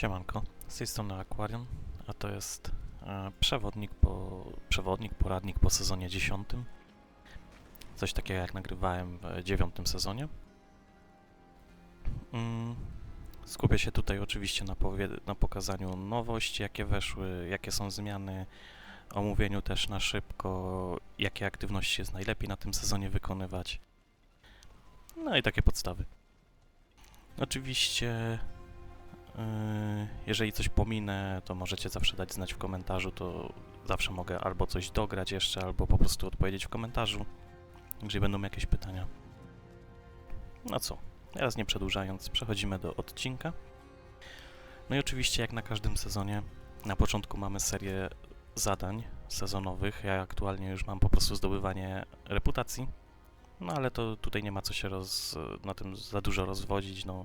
Siemanko, z tej strony Aquarium, a to jest e, przewodnik, po, przewodnik, poradnik po sezonie 10. Coś takiego jak nagrywałem w dziewiątym sezonie. Mm, skupię się tutaj oczywiście na, na pokazaniu nowości, jakie weszły, jakie są zmiany, omówieniu też na szybko, jakie aktywności jest najlepiej na tym sezonie wykonywać. No i takie podstawy. Oczywiście Jeżeli coś pominę, to możecie zawsze dać znać w komentarzu, to zawsze mogę albo coś dograć jeszcze, albo po prostu odpowiedzieć w komentarzu, jeżeli będą jakieś pytania. No co, teraz nie przedłużając, przechodzimy do odcinka. No i oczywiście, jak na każdym sezonie, na początku mamy serię zadań sezonowych. Ja aktualnie już mam po prostu zdobywanie reputacji. No ale to tutaj nie ma co się roz, na tym za dużo rozwodzić. No,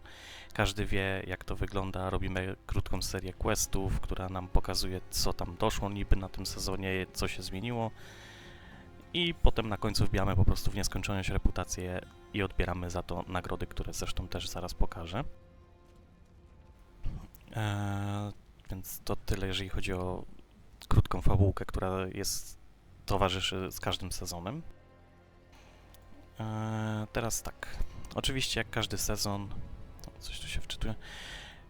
każdy wie, jak to wygląda. Robimy krótką serię questów, która nam pokazuje, co tam doszło niby na tym sezonie, co się zmieniło. I potem na końcu wbijamy po prostu w nieskończoność reputację i odbieramy za to nagrody, które zresztą też zaraz pokażę. Eee, więc to tyle, jeżeli chodzi o krótką fabułkę, która jest towarzyszy z każdym sezonem. Eee, teraz tak. Oczywiście, jak każdy sezon, o, coś tu się wczytuje,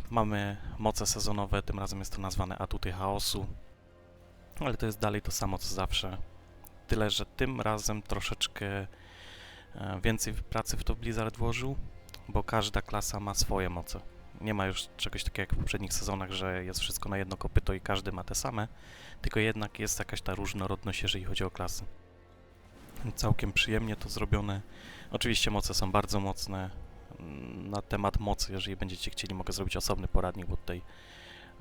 mamy moce sezonowe, tym razem jest to nazwane atuty chaosu, ale to jest dalej to samo co zawsze. Tyle, że tym razem troszeczkę e, więcej pracy w to Blizzard włożył, bo każda klasa ma swoje moce. Nie ma już czegoś takiego jak w poprzednich sezonach, że jest wszystko na jedno kopyto i każdy ma te same, tylko jednak jest jakaś ta różnorodność, jeżeli chodzi o klasy całkiem przyjemnie to zrobione. Oczywiście moce są bardzo mocne. Mm, Na temat mocy, jeżeli będziecie chcieli, mogę zrobić osobny poradnik, bo tutaj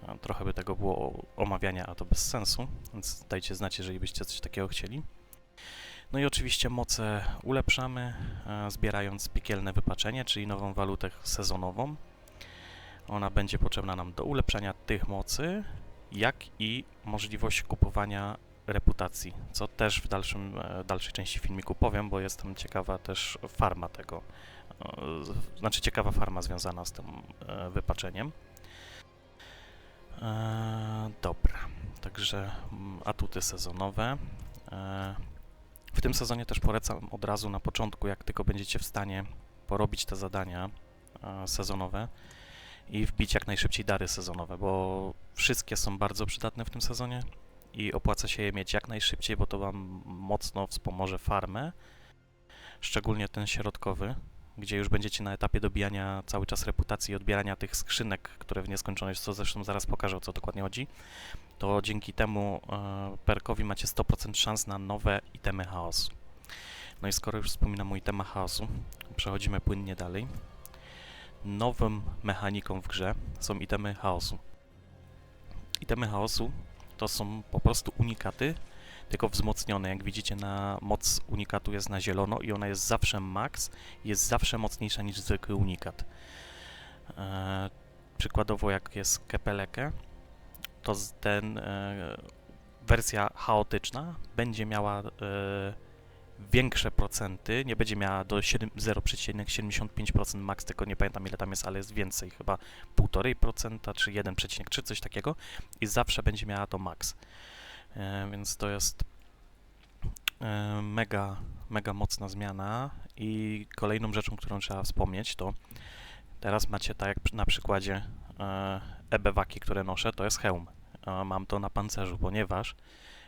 e, trochę by tego było omawiania, a to bez sensu, więc dajcie znać, jeżeli byście coś takiego chcieli. No i oczywiście moce ulepszamy, e, zbierając piekielne wypaczenie, czyli nową walutę sezonową. Ona będzie potrzebna nam do ulepszania tych mocy, jak i możliwość kupowania reputacji, co też w dalszym, e, dalszej części filmiku powiem, bo jestem ciekawa też farma tego, z- znaczy ciekawa farma związana z tym e, wypaczeniem. E, dobra, także mm, atuty sezonowe. E, w tym sezonie też polecam od razu na początku, jak tylko będziecie w stanie porobić te zadania e, sezonowe i wbić jak najszybciej dary sezonowe, bo wszystkie są bardzo przydatne w tym sezonie i opłaca się je mieć jak najszybciej, bo to Wam mocno wspomoże farmę, szczególnie ten środkowy, gdzie już będziecie na etapie dobijania cały czas reputacji i odbierania tych skrzynek, które w nieskończoność, co zresztą zaraz pokażę, o co dokładnie chodzi, to dzięki temu e, perkowi macie 100% szans na nowe itemy chaosu. No i skoro już wspominam o itemach chaosu, przechodzimy płynnie dalej. Nową mechaniką w grze są itemy chaosu. Itemy chaosu to są po prostu unikaty, tylko wzmocnione. Jak widzicie, na moc unikatu jest na zielono i ona jest zawsze max, jest zawsze mocniejsza niż zwykły unikat. E, przykładowo, jak jest Kepeleke, to ten e, wersja chaotyczna będzie miała e, większe procenty, nie będzie miała do 7 0,75% max, tylko nie pamiętam ile tam jest, ale jest więcej, chyba 1,5% czy 1,3 coś takiego i zawsze będzie miała to max. E, więc to jest e, mega, mega mocna zmiana i kolejną rzeczą, którą trzeba wspomnieć, to teraz macie tak jak na przykładzie e, ebewaki, które noszę, to jest hełm. E, mam to na pancerzu, ponieważ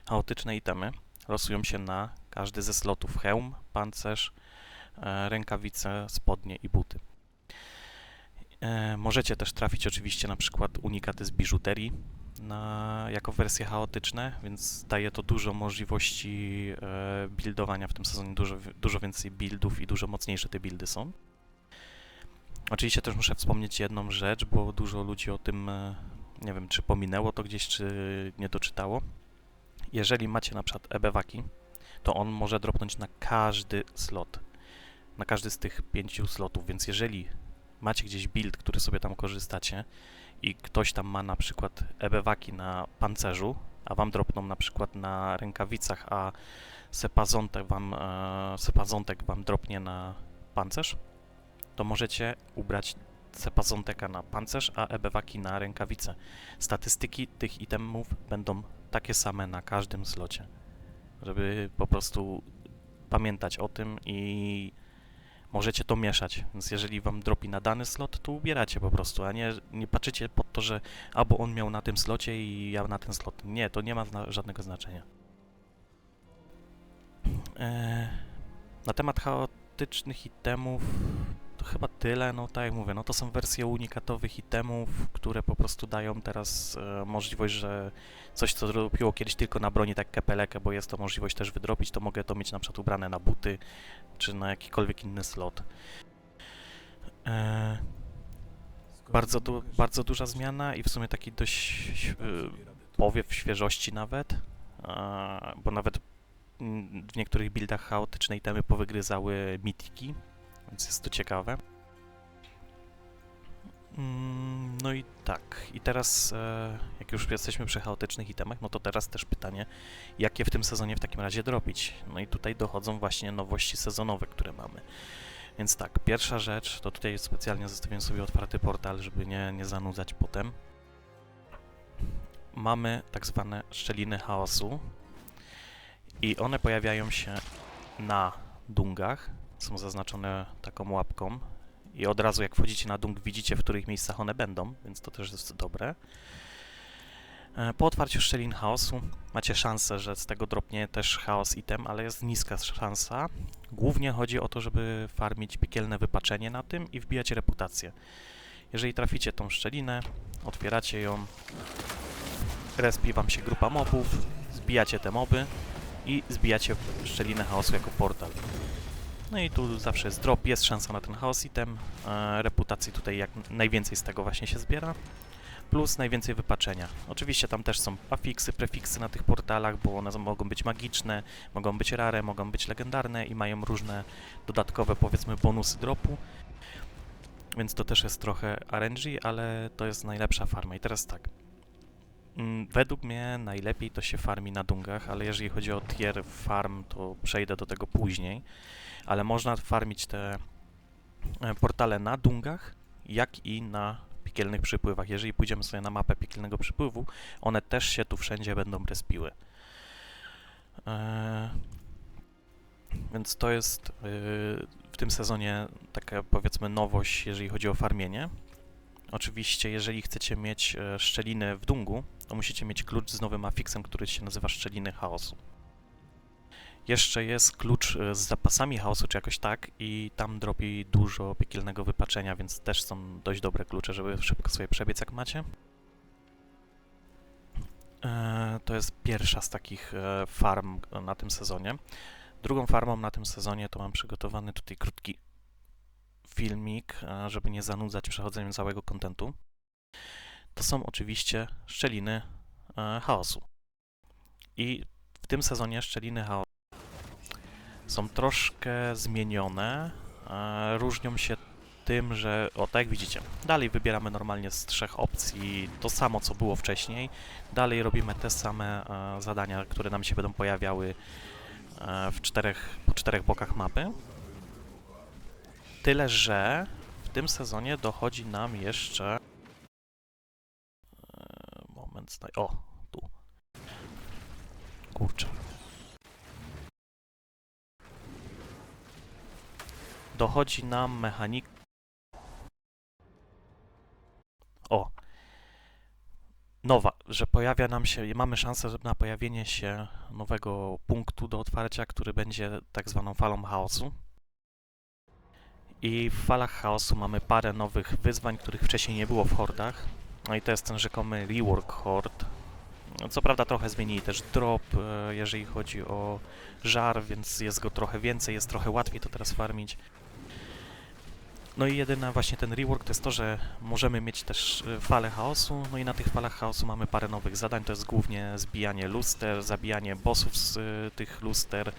chaotyczne itemy losują się na każdy ze slotów hełm, pancerz, e, rękawice, spodnie i buty. E, możecie też trafić oczywiście na przykład unikaty z biżuterii na, jako wersje chaotyczne, więc daje to dużo możliwości e, buildowania w tym sezonie, dużo, dużo więcej buildów i dużo mocniejsze te buildy są. Oczywiście też muszę wspomnieć jedną rzecz, bo dużo ludzi o tym, nie wiem, czy pominęło to gdzieś, czy nie doczytało. Jeżeli macie na przykład ebewaki, to on może dropnąć na każdy slot, na każdy z tych pięciu slotów, więc jeżeli macie gdzieś build, który sobie tam korzystacie i ktoś tam ma na przykład ebewaki na pancerzu, a wam dropną na przykład na rękawicach, a sepazontek wam, e, sepazontek wam dropnie na pancerz, to możecie ubrać Cepazonteca na pancerz, a Ebewaki na rękawice. Statystyki tych itemów będą takie same na każdym slocie. Żeby po prostu pamiętać o tym i możecie to mieszać. Więc jeżeli wam dropi na dany slot, to ubieracie po prostu, a nie, nie patrzycie pod to, że albo on miał na tym slocie i ja na ten slot. Nie, to nie ma zna- żadnego znaczenia. Eee, na temat chaotycznych itemów chyba tyle, no tak jak mówię, no to są wersje unikatowych itemów, które po prostu dają teraz e, możliwość, że coś co dropiło kiedyś tylko na broni, tak kepelekę, bo jest to możliwość też wydropić, to mogę to mieć na przykład ubrane na buty, czy na jakikolwiek inny slot. E, bardzo, du bardzo duża zmiana i w sumie taki dość y, powiew świeżości nawet, a, bo nawet mm, w niektórych buildach chaotyczne itemy powygryzały mitiki, więc jest to ciekawe. Mm, No i tak, i teraz e, jak już jesteśmy przy chaotycznych itemach, no to teraz też pytanie, jakie w tym sezonie w takim razie dropić? No i tutaj dochodzą właśnie nowości sezonowe, które mamy. Więc tak, pierwsza rzecz, to tutaj specjalnie zostawiłem sobie otwarty portal, żeby nie, nie zanudzać potem. Mamy tak zwane szczeliny chaosu i one pojawiają się na dungach, są zaznaczone taką łapką i od razu jak wchodzicie na dung widzicie w których miejscach one będą, więc to też jest dobre. E, Po otwarciu szczelin chaosu macie szansę, że z tego dropnie też chaos item, ale jest niska szansa. Głównie chodzi o to, żeby farmić piekielne wypaczenie na tym i wbijać reputację. Jeżeli traficie tą szczelinę, otwieracie ją, respi wam się grupa mobów, zbijacie te moby i zbijacie szczelinę chaosu jako portal. No i tu zawsze jest drop, jest szansa na ten chaos item, e, reputacji tutaj jak najwięcej z tego właśnie się zbiera plus najwięcej wypaczenia. Oczywiście tam też są afiksy, prefiksy na tych portalach, bo one mogą być magiczne, mogą być rare, mogą być legendarne i mają różne dodatkowe, powiedzmy, bonusy dropu. Więc to też jest trochę RNG, ale to jest najlepsza farma. I teraz tak. Mm, Według mnie najlepiej to się farmi na dungach, ale jeżeli chodzi o tier farm, to przejdę do tego później. Ale można farmić te e, portale na dungach, jak i na piekielnych przypływach. Jeżeli pójdziemy sobie na mapę piekielnego przypływu, one też się tu wszędzie będą respiły. Eee, więc to jest yy, w tym sezonie taka powiedzmy nowość, jeżeli chodzi o farmienie. Oczywiście, jeżeli chcecie mieć e, szczeliny w dungu, to musicie mieć klucz z nowym afiksem, który się nazywa Szczeliny Chaosu. Jeszcze jest klucz e, z zapasami chaosu, czy jakoś tak, i tam dropi dużo piekielnego wypaczenia, więc też są dość dobre klucze, żeby szybko sobie przebiec, jak macie. E, To jest pierwsza z takich e, farm na tym sezonie. Drugą farmą na tym sezonie to mam przygotowany tutaj krótki filmik, żeby nie zanudzać przechodzeniem całego kontentu. To są oczywiście szczeliny e, chaosu. I w tym sezonie szczeliny chaosu są troszkę zmienione. E, różnią się tym, że o tak jak widzicie, dalej wybieramy normalnie z trzech opcji to samo co było wcześniej. Dalej robimy te same e, zadania, które nam się będą pojawiały w czterech, po czterech bokach mapy. Tyle, że w tym sezonie dochodzi nam jeszcze. O, tu. Kurczę. dochodzi nam mechanik. O! Nowa, że pojawia nam się, mamy szansę na pojawienie się nowego punktu do otwarcia, który będzie tak zwaną falą chaosu. I w falach chaosu mamy parę nowych wyzwań, których wcześniej nie było w hordach. No i to jest ten rzekomy rework hord. Co prawda trochę zmienili też drop, e, jeżeli chodzi o żar, więc jest go trochę więcej, jest trochę łatwiej to teraz farmić. No i jedyna właśnie ten rework to jest to, że możemy mieć też y, fale chaosu, no i na tych falach chaosu mamy parę nowych zadań, to jest głównie zbijanie luster, zabijanie bossów z y, tych luster.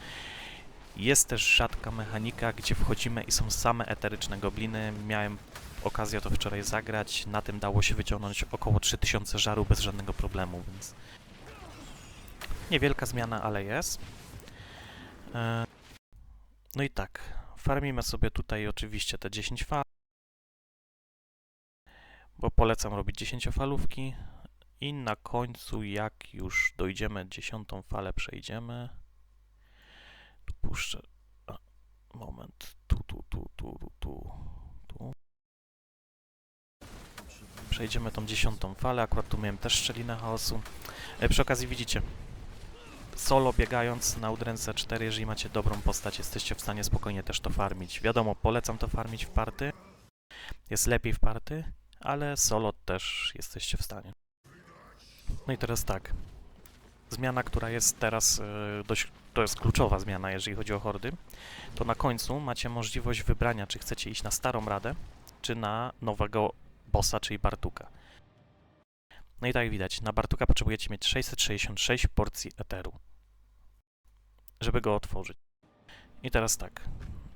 Jest też rzadka mechanika, gdzie wchodzimy i są same eteryczne gobliny. Miałem okazję to wczoraj zagrać, na tym dało się wyciągnąć około 3000 żaru bez żadnego problemu, więc niewielka zmiana, ale jest. E, No i tak, farmimy sobie tutaj oczywiście te 10 fal. bo polecam robić 10-falówki i na końcu, jak już dojdziemy, dziesiątą falę przejdziemy, puszczę, moment, tu, tu, tu, tu, tu, tu. Przejdziemy tą dziesiątą falę, akurat tu miałem też szczelinę chaosu. E, Przy okazji widzicie, solo biegając na Udręce 4, jeżeli macie dobrą postać, jesteście w stanie spokojnie też to farmić. Wiadomo, polecam to farmić w party, jest lepiej w party, ale solo też jesteście w stanie. No i teraz tak. Zmiana, która jest teraz e, dość, to jest kluczowa zmiana, jeżeli chodzi o hordy, to na końcu macie możliwość wybrania, czy chcecie iść na starą radę, czy na nowego bossa, czyli Bartuka. No i tak jak widać, na Bartuka potrzebujecie mieć 666 porcji eteru, żeby go otworzyć. I teraz tak,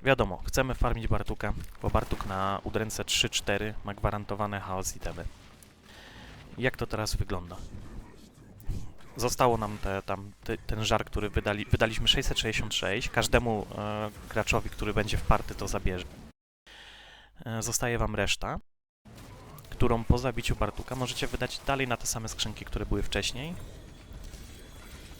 wiadomo, chcemy farmić Bartuka, bo Bartuk na udręce 3-4 ma gwarantowane chaos itemy. Jak to teraz wygląda? Zostało nam te, tam, te, ten żar, który wydali, wydaliśmy 666. Każdemu e, graczowi, który będzie w party, to zabierze. E, zostaje wam reszta, którą po zabiciu Bartuka możecie wydać dalej na te same skrzynki, które były wcześniej.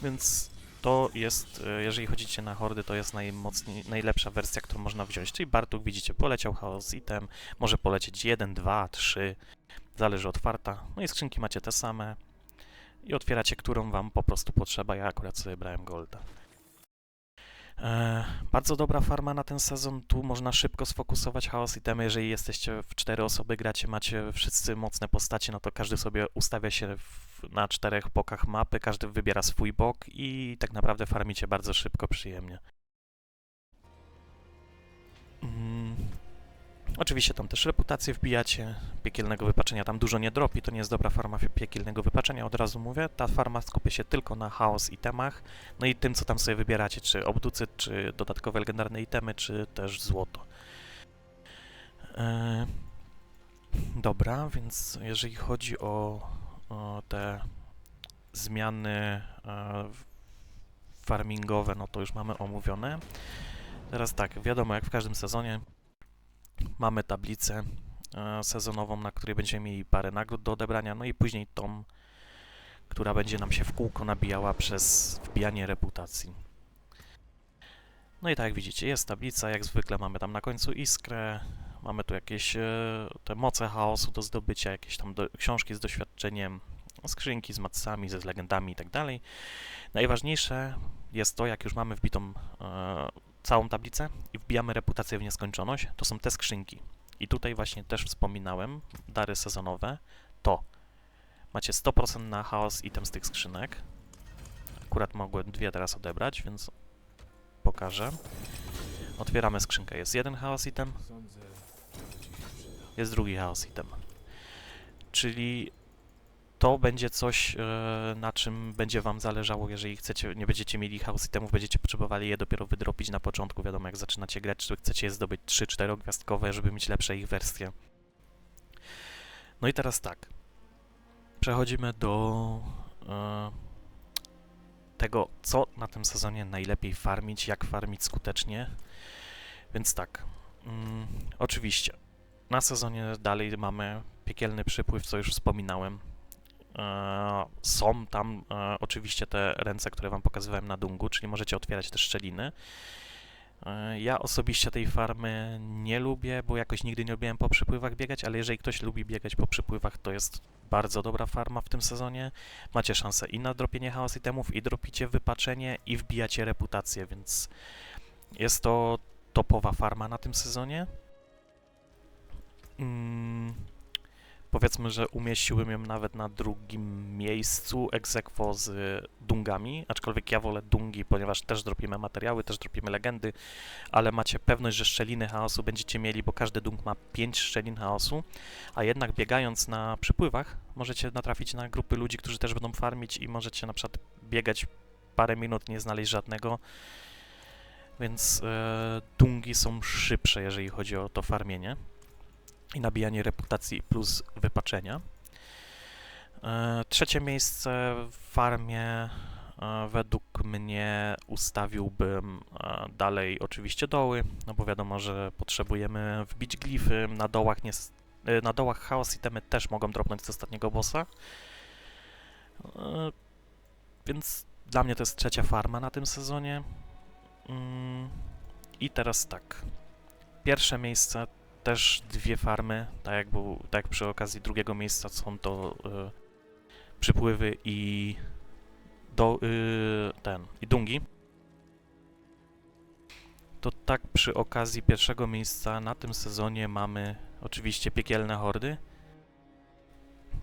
Więc to jest, e, jeżeli chodzicie na hordy, to jest najmocniej, najlepsza wersja, którą można wziąć. Czyli Bartuk, widzicie, poleciał chaos item, może polecieć 1, 2, 3, zależy od farta. No i skrzynki macie te same i otwieracie, którą wam po prostu potrzeba. Ja akurat sobie brałem golda. E, bardzo dobra farma na ten sezon. Tu można szybko sfokusować chaos itemy. Jeżeli jesteście w cztery osoby, gracie, macie wszyscy mocne postacie, no to każdy sobie ustawia się w, na czterech bokach mapy, każdy wybiera swój bok i tak naprawdę farmicie bardzo szybko, przyjemnie. Mm. Oczywiście tam też reputację wbijacie, piekielnego wypaczenia tam dużo nie dropi, to nie jest dobra farma piekielnego wypaczenia, od razu mówię. Ta farma skupia się tylko na chaos itemach, no i tym, co tam sobie wybieracie, czy obducyt, czy dodatkowe legendarne itemy, czy też złoto. E, dobra, więc jeżeli chodzi o, o te zmiany e, farmingowe, no to już mamy omówione. Teraz tak, wiadomo, jak w każdym sezonie, mamy tablicę e, sezonową, na której będziemy mieli parę nagród do odebrania, no i później tą, która będzie nam się w kółko nabijała przez wbijanie reputacji. No i tak jak widzicie, jest tablica, jak zwykle mamy tam na końcu iskrę, mamy tu jakieś e, te moce chaosu do zdobycia, jakieś tam do, książki z doświadczeniem, skrzynki z macami, ze legendami i tak dalej. Najważniejsze jest to, jak już mamy wbitą e, całą tablicę i wbijamy reputację w nieskończoność, to są te skrzynki. I tutaj właśnie też wspominałem, dary sezonowe, to macie 100% na chaos item z tych skrzynek. Akurat mogłem dwie teraz odebrać, więc pokażę. Otwieramy skrzynkę, jest jeden chaos item, jest drugi chaos item. Czyli to będzie coś, e, na czym będzie wam zależało, jeżeli chcecie, nie będziecie mieli chaos itemów, będziecie potrzebowali je dopiero wydropić na początku, wiadomo, jak zaczynacie grać, czy chcecie je zdobyć 3-4 gwiazdkowe, żeby mieć lepsze ich wersje. No i teraz tak. Przechodzimy do e, tego, co na tym sezonie najlepiej farmić, jak farmić skutecznie. Więc tak, mm, oczywiście, na sezonie dalej mamy piekielny przypływ, co już wspominałem. E, są tam e, oczywiście te ręce, które wam pokazywałem na dungu, czyli możecie otwierać te szczeliny. E, Ja osobiście tej farmy nie lubię, bo jakoś nigdy nie lubiłem po przypływach biegać, ale jeżeli ktoś lubi biegać po przypływach, to jest bardzo dobra farma w tym sezonie. Macie szansę i na dropienie chaos itemów, i dropicie wypaczenie, i wbijacie reputację, więc jest to topowa farma na tym sezonie. Mm, powiedzmy, że umieściłbym ją nawet na drugim miejscu aequo z dungami, aczkolwiek ja wolę dungi, ponieważ też dropimy materiały, też dropimy legendy, ale macie pewność, że szczeliny chaosu będziecie mieli, bo każdy dung ma 5 szczelin chaosu, a jednak biegając na przypływach możecie natrafić na grupy ludzi, którzy też będą farmić i możecie na przykład biegać parę minut, nie znaleźć żadnego, więc e, dungi są szybsze, jeżeli chodzi o to farmienie i nabijanie reputacji plus wypaczenia. E, Trzecie miejsce w farmie e, według mnie ustawiłbym e, dalej oczywiście doły, no bo wiadomo, że potrzebujemy wbić glify, na dołach nie, na dołach chaos itemy też mogą dropnąć z ostatniego bossa. Więc dla mnie to jest trzecia farma na tym sezonie. Mm, I teraz tak. Pierwsze miejsce też dwie farmy, tak jak, był, tak przy okazji drugiego miejsca są to y, przypływy i do, y, ten, i dungi. To tak przy okazji pierwszego miejsca na tym sezonie mamy oczywiście piekielne hordy.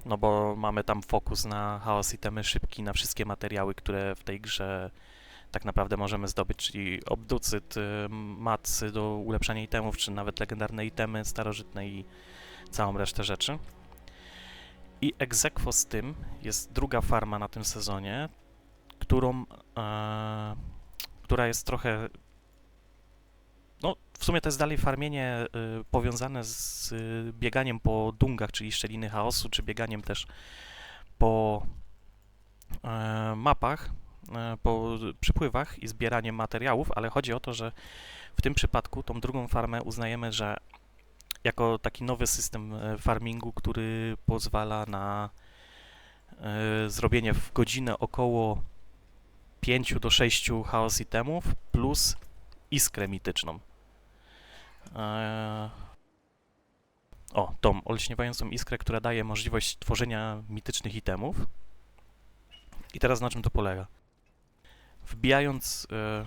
No bo mamy tam fokus na chaos itemy szybki, na wszystkie materiały, które w tej grze tak naprawdę możemy zdobyć, czyli obducyt, y, macy do ulepszania itemów, czy nawet legendarne itemy starożytne i całą resztę rzeczy. I egzekwo z tym jest druga farma na tym sezonie, którą, e, która jest trochę. No, w sumie to jest dalej farmienie y, powiązane z y, bieganiem po dungach, czyli szczeliny chaosu, czy bieganiem też po e, mapach, po przypływach i zbieraniem materiałów, ale chodzi o to, że w tym przypadku tą drugą farmę uznajemy, że jako taki nowy system e, farmingu, który pozwala na e, zrobienie w godzinę około 5 do 6 chaos itemów plus iskrę mityczną. O, tą olśniewającą iskrę, która daje możliwość tworzenia mitycznych itemów. I teraz na czym to polega? Wbijając, e,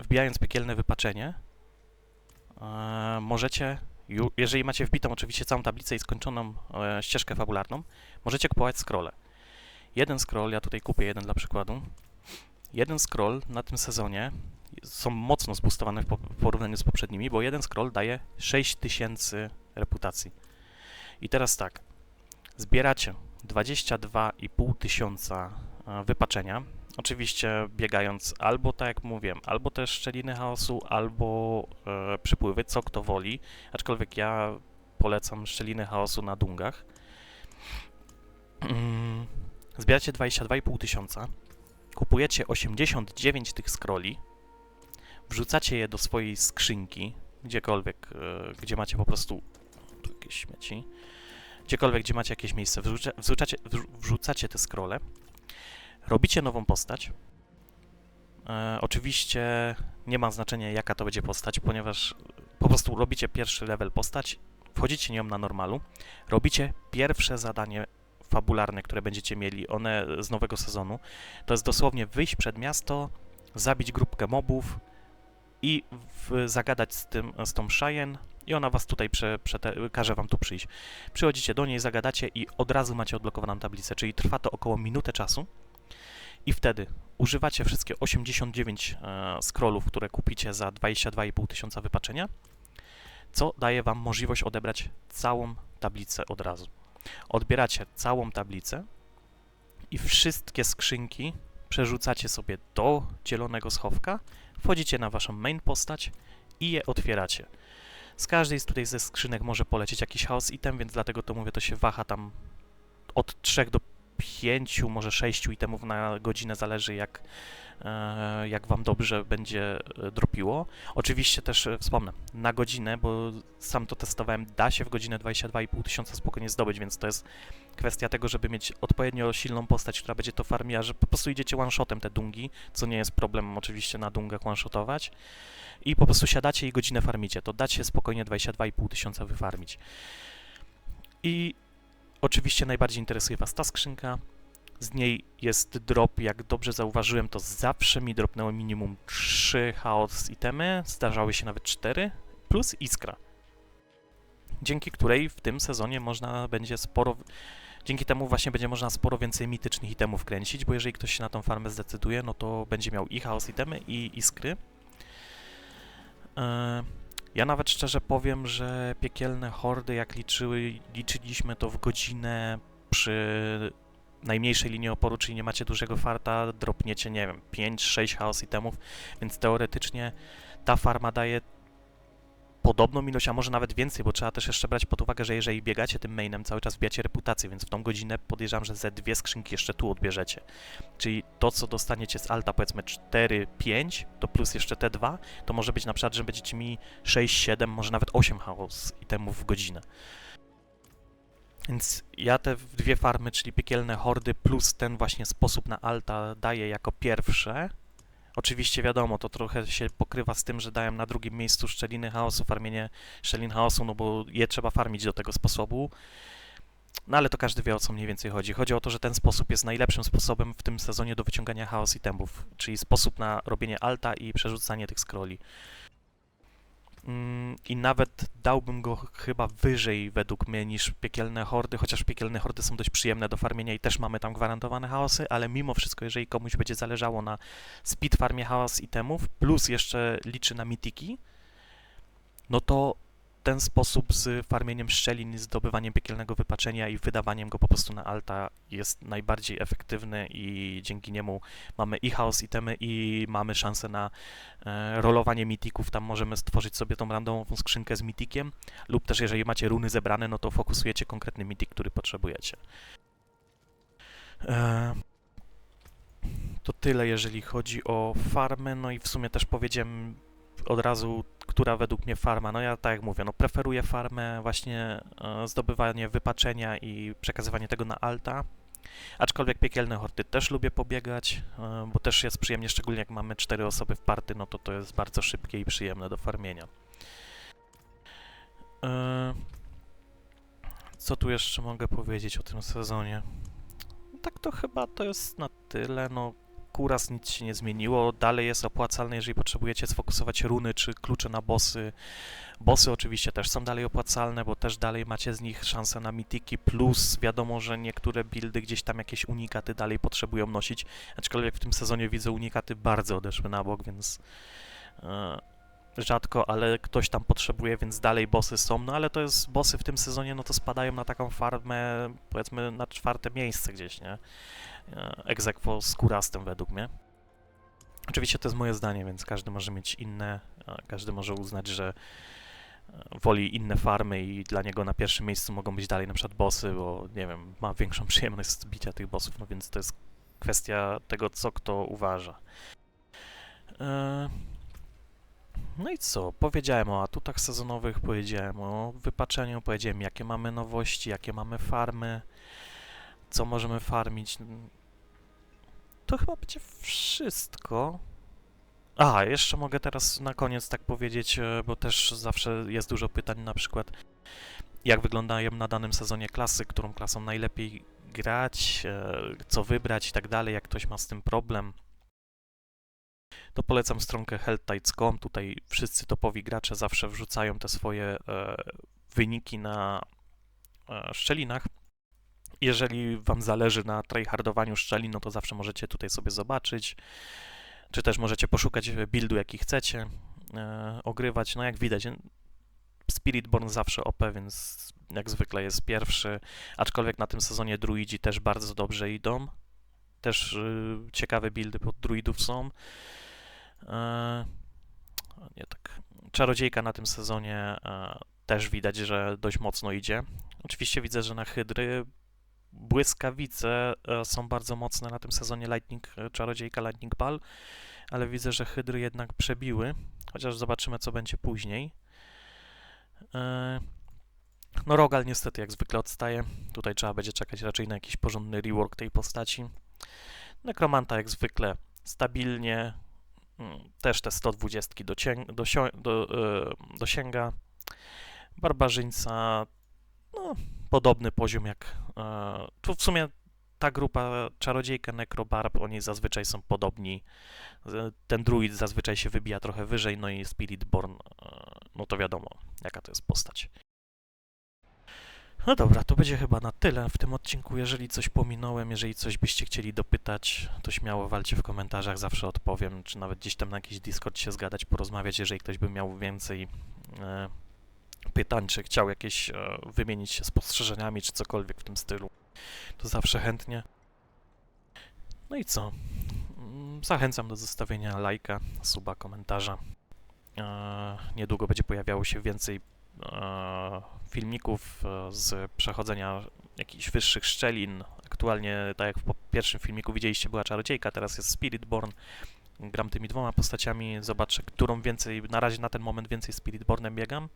wbijając piekielne wypaczenie, e, możecie, jeżeli macie wbitą oczywiście całą tablicę i skończoną e, ścieżkę fabularną, możecie kupować scrolle. Jeden scroll, ja tutaj kupię jeden dla przykładu. Jeden scroll na tym sezonie są mocno zboostowane w w porównaniu z poprzednimi, bo jeden scroll daje 6000 reputacji. I teraz tak, zbieracie 22,5 tysiąca wypaczenia, oczywiście biegając albo tak jak mówiłem, albo też szczeliny chaosu, albo e, przypływy, co kto woli, aczkolwiek ja polecam szczeliny chaosu na dungach. Mm, Zbieracie 22,5 tysiąca, kupujecie 89 tych scrolli, wrzucacie je do swojej skrzynki, gdziekolwiek, e, gdzie macie po prostu tu jakieś śmieci, gdziekolwiek, gdzie macie jakieś miejsce, wrzuca, wrzucacie, wrzu- wrzucacie te scrolle, robicie nową postać. E, oczywiście nie ma znaczenia, jaka to będzie postać, ponieważ po prostu robicie pierwszy level postać, wchodzicie nią na normalu, robicie pierwsze zadanie fabularne, które będziecie mieli, one z nowego sezonu. To jest dosłownie wyjść przed miasto, zabić grupkę mobów i w, zagadać z, tym, z tą Cheyenne i ona was tutaj prze, przete, każe wam tu przyjść. Przychodzicie do niej, zagadacie i od razu macie odblokowaną tablicę, czyli trwa to około minutę czasu i wtedy używacie wszystkie 89 e, scrollów, które kupicie za 22,5 tysiąca wypaczenia, co daje wam możliwość odebrać całą tablicę od razu odbieracie całą tablicę i wszystkie skrzynki przerzucacie sobie do dzielonego schowka, wchodzicie na waszą main postać i je otwieracie. Z każdej z tutaj ze skrzynek może polecieć jakiś chaos item, więc dlatego to mówię, to się waha tam od 3 do 5, może 6 itemów na godzinę, zależy jak, e, jak wam dobrze będzie e, dropiło. Oczywiście też e, wspomnę, na godzinę, bo sam to testowałem, da się w godzinę 22,5 tysiąca spokojnie zdobyć, więc to jest kwestia tego, żeby mieć odpowiednio silną postać, która będzie to farmiła, że po prostu idziecie one-shotem te dungi, co nie jest problemem oczywiście na dungach one-shotować i po prostu siadacie i godzinę farmicie, to dacie spokojnie 22,5 tysiąca wyfarmić. I oczywiście najbardziej interesuje Was ta skrzynka, z niej jest drop, jak dobrze zauważyłem, to zawsze mi dropnęło minimum 3 chaos itemy, zdarzały się nawet 4, plus iskra. Dzięki której w tym sezonie można będzie sporo. Dzięki temu właśnie będzie można sporo więcej mitycznych itemów kręcić, bo jeżeli ktoś się na tą farmę zdecyduje, no to będzie miał i chaos itemy, i iskry. E, Ja nawet szczerze powiem, że piekielne hordy, jak liczyły, liczyliśmy to w godzinę przy najmniejszej linii oporu, czyli nie macie dużego farta, dropniecie, nie wiem, 5-6 chaos itemów, więc teoretycznie ta farma daje podobną ilość, a może nawet więcej, bo trzeba też jeszcze brać pod uwagę, że jeżeli biegacie tym mainem, cały czas wbijacie reputację, więc w tą godzinę podejrzewam, że ze dwie skrzynki jeszcze tu odbierzecie. Czyli to, co dostaniecie z alta, powiedzmy 4, 5, to plus jeszcze te dwa, to może być na przykład, że będziecie mieli 6, 7, może nawet 8 chaos itemów w godzinę. Więc ja te dwie farmy, czyli piekielne hordy, plus ten właśnie sposób na alta daję jako pierwsze. Oczywiście wiadomo, to trochę się pokrywa z tym, że dałem na drugim miejscu szczeliny chaosu, farmienie szczelin chaosu, no bo je trzeba farmić do tego sposobu. No ale to każdy wie o co mniej więcej chodzi. Chodzi o to, że ten sposób jest najlepszym sposobem w tym sezonie do wyciągania chaos itemów, czyli sposób na robienie alta i przerzucanie tych scrolli. Mm, I nawet dałbym go ch- chyba wyżej według mnie niż piekielne hordy, chociaż piekielne hordy są dość przyjemne do farmienia i też mamy tam gwarantowane chaosy, ale mimo wszystko, jeżeli komuś będzie zależało na speed farmie chaos itemów, plus jeszcze liczy na mitiki, no to ten sposób z farmieniem szczelin, zdobywaniem piekielnego wypaczenia i wydawaniem go po prostu na alta jest najbardziej efektywny i dzięki niemu mamy i chaos itemy i mamy szansę na e, rolowanie mitików. Tam możemy stworzyć sobie tą randomową skrzynkę z mitikiem lub też jeżeli macie runy zebrane, no to fokusujecie konkretny mitik, który potrzebujecie. E, to tyle, jeżeli chodzi o farmę, no i w sumie też powiedziałem od razu, która według mnie farma, no ja tak jak mówię, no preferuję farmę właśnie e, zdobywanie wypaczenia i przekazywanie tego na alta, aczkolwiek piekielne hordy też lubię pobiegać, e, bo też jest przyjemnie, szczególnie jak mamy cztery osoby w party, no to to jest bardzo szybkie i przyjemne do farmienia. E, Co tu jeszcze mogę powiedzieć o tym sezonie? Tak to chyba to jest na tyle, no Kuras nic się nie zmieniło, dalej jest opłacalny, jeżeli potrzebujecie sfokusować runy czy klucze na bossy. Bossy oczywiście też są dalej opłacalne, bo też dalej macie z nich szansę na mitiki, plus wiadomo, że niektóre buildy gdzieś tam jakieś unikaty dalej potrzebują nosić, aczkolwiek w tym sezonie widzę unikaty bardzo odeszły na bok, więc e, rzadko, ale ktoś tam potrzebuje, więc dalej bossy są, no ale to jest, bossy w tym sezonie, no to spadają na taką farmę, powiedzmy na czwarte miejsce gdzieś, nie? Egzekwo z kurastem według mnie. Oczywiście to jest moje zdanie, więc każdy może mieć inne, e, każdy może uznać, że e, woli inne farmy i dla niego na pierwszym miejscu mogą być dalej na przykład bossy, bo nie wiem, ma większą przyjemność z bicia tych bossów, no więc to jest kwestia tego, co kto uważa. E, No i co? Powiedziałem o atutach sezonowych, powiedziałem o wypaczeniu, powiedziałem jakie mamy nowości, jakie mamy farmy, co możemy farmić. To chyba będzie wszystko. A, jeszcze mogę teraz na koniec tak powiedzieć, e, bo też zawsze jest dużo pytań, na przykład jak wyglądają na danym sezonie klasy, którą klasą najlepiej grać, e, co wybrać i tak dalej, jak ktoś ma z tym problem. To polecam stronkę healthtides.com. Tutaj wszyscy topowi gracze zawsze wrzucają te swoje e, wyniki na szczelinach. Jeżeli Wam zależy na tryhardowaniu szczelin, no to zawsze możecie tutaj sobie zobaczyć, czy też możecie poszukać buildu, jaki chcecie e, ogrywać. No jak widać, Spiritborn zawsze OP, więc jak zwykle jest pierwszy, aczkolwiek na tym sezonie druidzi też bardzo dobrze idą. Też y, ciekawe buildy pod druidów są. E, nie tak. Czarodziejka na tym sezonie e, też widać, że dość mocno idzie. Oczywiście widzę, że na Hydry błyskawice e, są bardzo mocne na tym sezonie Lightning, e, Czarodziejka Lightning Ball, ale widzę, że Hydry jednak przebiły, chociaż zobaczymy, co będzie później. E, No Rogal niestety jak zwykle odstaje. Tutaj trzeba będzie czekać raczej na jakiś porządny rework tej postaci. Nekromanta jak zwykle stabilnie, mm, też te 120 docią- dosio- do, e, dosięga. Barbarzyńca, no, podobny poziom jak. E, tu w sumie ta grupa Czarodziejka, Necrobarb, oni zazwyczaj są podobni. Ten druid zazwyczaj się wybija trochę wyżej, no i Spiritborn, e, no to wiadomo, jaka to jest postać. No dobra, to będzie chyba na tyle w tym odcinku. Jeżeli coś pominąłem, jeżeli coś byście chcieli dopytać, to śmiało walcie w komentarzach, zawsze odpowiem, czy nawet gdzieś tam na jakiś Discord się zgadać, porozmawiać, jeżeli ktoś by miał więcej e, pytań, czy chciał jakieś e, wymienić się spostrzeżeniami, czy cokolwiek w tym stylu, to zawsze chętnie. No i co? Mm, Zachęcam do zostawienia lajka, suba, komentarza. E, niedługo będzie pojawiało się więcej e, filmików z przechodzenia jakichś wyższych szczelin. Aktualnie, tak jak w pierwszym filmiku widzieliście, była czarodziejka, teraz jest Spiritborn. Gram tymi dwoma postaciami, zobaczę, którą więcej, na razie na ten moment więcej Spiritbornem biegam.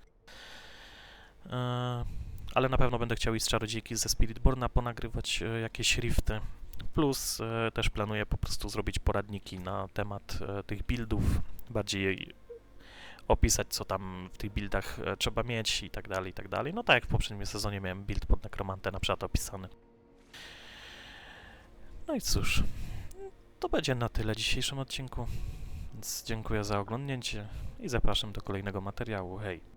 E, ale na pewno będę chciał i z czarodziejki ze Spiritborna ponagrywać e, jakieś rifty. Plus e, też planuję po prostu zrobić poradniki na temat tych buildów, bardziej opisać, co tam w tych buildach trzeba mieć i tak dalej, i tak dalej. No tak jak w poprzednim sezonie miałem build pod nekromantę na przykład opisany. No i cóż, to będzie na tyle w dzisiejszym odcinku. Więc dziękuję za oglądnięcie i zapraszam do kolejnego materiału. Hej!